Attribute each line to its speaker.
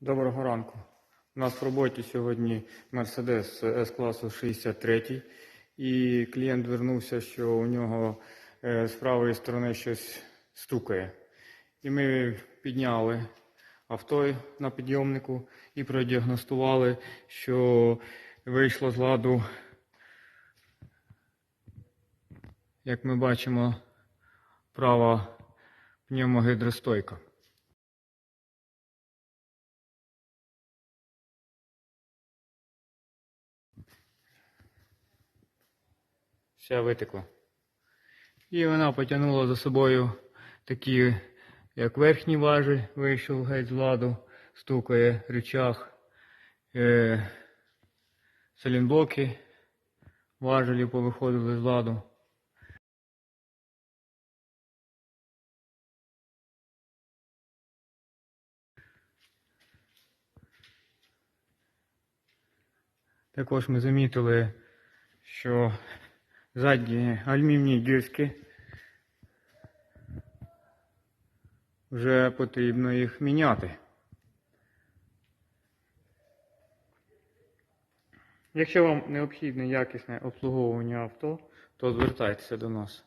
Speaker 1: Доброго ранку. У нас в роботі сьогодні Mercedes S-класу 63 і клієнт звернувся, що у нього е, з правої сторони щось стукає. І ми підняли авто на підйомнику і продіагностували, що вийшло з ладу, як ми бачимо, права пневмогідростойка. Вся витекла. І вона потягнула за собою такі, як верхній важель, вийшов геть з ладу, стукає рычаг, е, салінблоки, важелі повиходили з ладу. Також ми замітили, що задні алюмінні диски вже потрібно їх міняти. Якщо вам необхідне якісне обслуговування авто, то звертайтеся до нас.